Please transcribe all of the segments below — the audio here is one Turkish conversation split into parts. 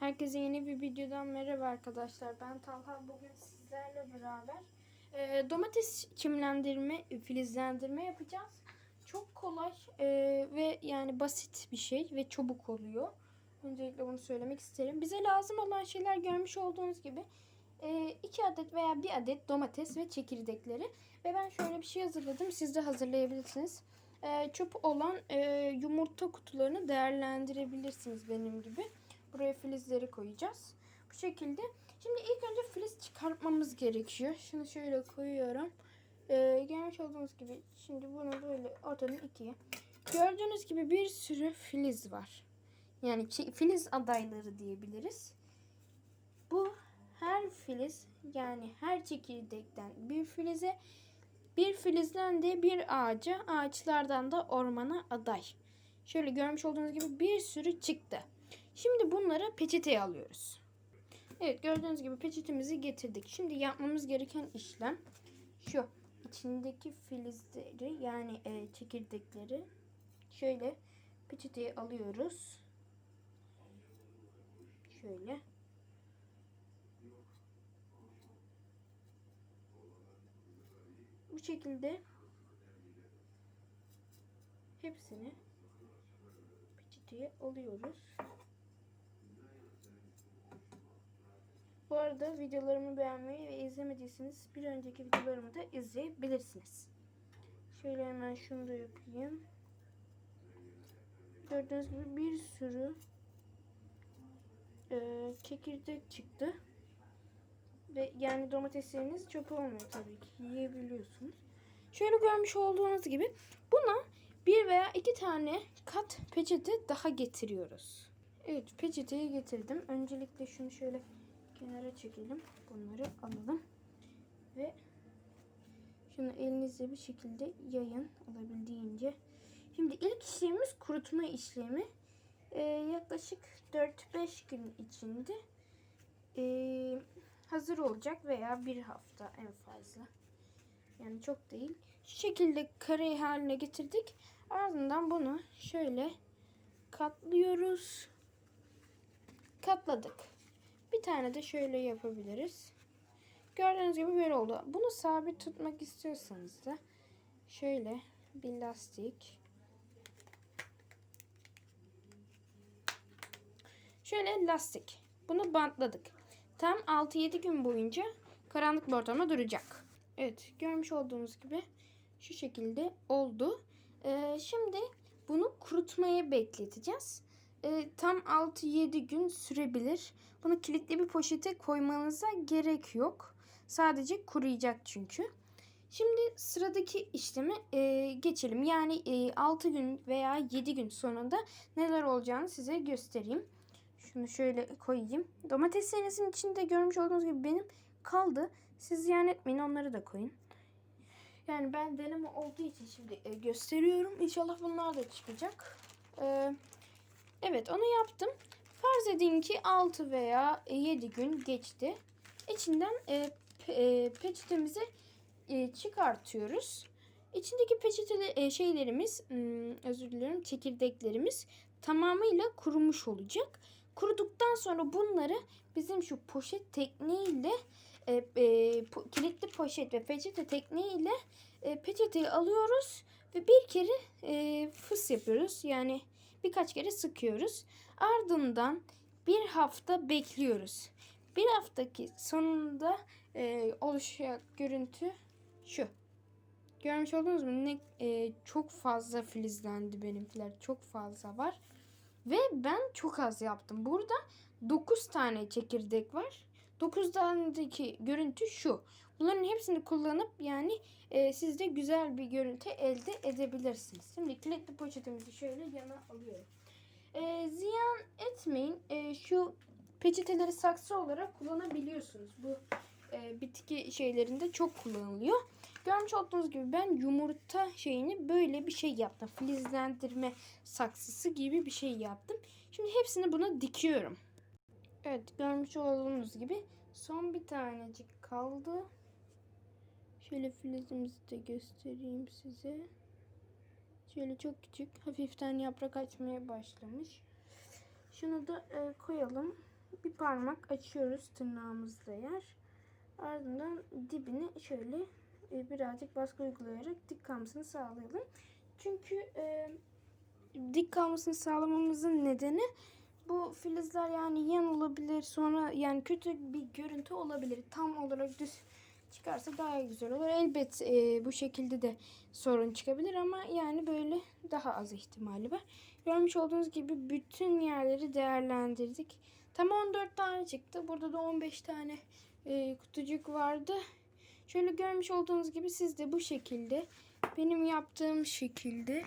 Herkese yeni bir videodan merhaba arkadaşlar. Ben Talha. Bugün sizlerle beraber e, domates çimlendirme, filizlendirme yapacağız. Çok kolay e, ve yani basit bir şey ve çabuk oluyor. Öncelikle bunu söylemek isterim. Bize lazım olan şeyler görmüş olduğunuz gibi 2 adet veya 1 adet domates ve çekirdekleri. Ve ben şöyle bir şey hazırladım. Siz de hazırlayabilirsiniz. E, çöp olan e, yumurta kutularını değerlendirebilirsiniz benim gibi. Buraya filizleri koyacağız. Bu şekilde. Şimdi ilk önce filiz çıkartmamız gerekiyor. Şunu şöyle koyuyorum. Ee, görmüş olduğunuz gibi şimdi bunu böyle ortadan ikiye. Gördüğünüz gibi bir sürü filiz var. Yani filiz adayları diyebiliriz. Bu her filiz yani her çekirdekten bir filize bir filizden de bir ağaca ağaçlardan da ormana aday. Şöyle görmüş olduğunuz gibi bir sürü çıktı. Şimdi bunları peçeteye alıyoruz. Evet gördüğünüz gibi peçetemizi getirdik. Şimdi yapmamız gereken işlem şu. İçindeki filizleri yani e, çekirdekleri şöyle peçeteye alıyoruz. Şöyle. Bu şekilde hepsini peçeteye alıyoruz. Bu arada videolarımı beğenmeyi ve izlemediyseniz bir önceki videolarımı da izleyebilirsiniz. Şöyle hemen şunu da yapayım. Gördüğünüz gibi bir sürü e, çekirdek çıktı. Ve yani domatesleriniz çöp olmuyor tabii ki. Yiyebiliyorsunuz. Şöyle görmüş olduğunuz gibi buna bir veya iki tane kat peçete daha getiriyoruz. Evet peçeteyi getirdim. Öncelikle şunu şöyle kenara çekelim. Bunları alalım. Ve şunu elinizle bir şekilde yayın alabildiğince. Şimdi ilk işlemimiz kurutma işlemi. Ee, yaklaşık 4-5 gün içinde ee, hazır olacak veya bir hafta en fazla. Yani çok değil. Şu şekilde kare haline getirdik. Ardından bunu şöyle katlıyoruz. Katladık. Bir tane de şöyle yapabiliriz. Gördüğünüz gibi böyle oldu. Bunu sabit tutmak istiyorsanız da şöyle bir lastik şöyle lastik. Bunu bantladık. Tam 6-7 gün boyunca karanlık bir ortamda duracak. Evet görmüş olduğunuz gibi şu şekilde oldu. Ee, şimdi bunu kurutmaya bekleteceğiz. Ee, tam 6-7 gün sürebilir. Bunu kilitli bir poşete koymanıza gerek yok. Sadece kuruyacak çünkü. Şimdi sıradaki işlemi e, geçelim. Yani e, 6 gün veya 7 gün sonunda neler olacağını size göstereyim. Şunu şöyle koyayım. Domateslerinizin içinde görmüş olduğunuz gibi benim kaldı. Siz ziyan etmeyin onları da koyun. Yani ben deneme olduğu için şimdi e, gösteriyorum. İnşallah bunlar da çıkacak. E, evet onu yaptım. Farz edin ki 6 veya 7 gün geçti. İçinden e, pe, e, peçetemizi e, çıkartıyoruz. İçindeki peçeteli e, şeylerimiz, hmm, özür dilerim, çekirdeklerimiz tamamıyla kurumuş olacak. Kuruduktan sonra bunları bizim şu poşet tekniğiyle e, e, po- kilitli poşet ve peçete tekniğiyle e, peçeteyi alıyoruz ve bir kere e, fıs yapıyoruz. Yani birkaç kere sıkıyoruz. Ardından bir hafta bekliyoruz. Bir haftaki sonunda e, oluşacak görüntü şu. Görmüş oldunuz mu? Ne, e, çok fazla filizlendi benimkiler. Çok fazla var. Ve ben çok az yaptım. Burada 9 tane çekirdek var. 9 tanedeki görüntü şu. Bunların hepsini kullanıp yani e, siz de güzel bir görüntü elde edebilirsiniz. Şimdi kilitli poşetimizi şöyle yana alıyorum. E, ziyan etmeyin. E, şu peçeteleri saksı olarak kullanabiliyorsunuz. Bu e, bitki şeylerinde çok kullanılıyor. Görmüş olduğunuz gibi ben yumurta şeyini böyle bir şey yaptım. Filizlendirme saksısı gibi bir şey yaptım. Şimdi hepsini buna dikiyorum. Evet görmüş olduğunuz gibi son bir tanecik kaldı. Şöyle filizimizi de göstereyim size. Şöyle çok küçük hafiften yaprak açmaya başlamış. Şunu da e, koyalım. bir parmak açıyoruz tırnağımızla yer. Ardından dibini şöyle e, birazcık baskı uygulayarak dik kalmasını sağlayalım. Çünkü e, dik kalmasını sağlamamızın nedeni bu filizler yani yan olabilir sonra yani kötü bir görüntü olabilir. Tam olarak düz çıkarsa daha güzel olur. Elbet e, bu şekilde de sorun çıkabilir ama yani böyle daha az ihtimali var. Görmüş olduğunuz gibi bütün yerleri değerlendirdik. Tam 14 tane çıktı. Burada da 15 tane e, kutucuk vardı. Şöyle görmüş olduğunuz gibi siz de bu şekilde benim yaptığım şekilde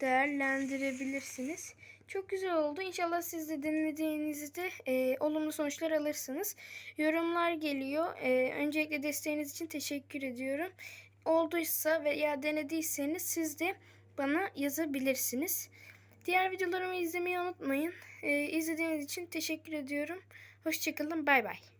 değerlendirebilirsiniz. Çok güzel oldu. İnşallah siz de denediğinizde e, olumlu sonuçlar alırsınız. Yorumlar geliyor. E, öncelikle desteğiniz için teşekkür ediyorum. Olduysa veya denediyseniz siz de bana yazabilirsiniz. Diğer videolarımı izlemeyi unutmayın. E, izlediğiniz için teşekkür ediyorum. Hoşçakalın. Bay bay.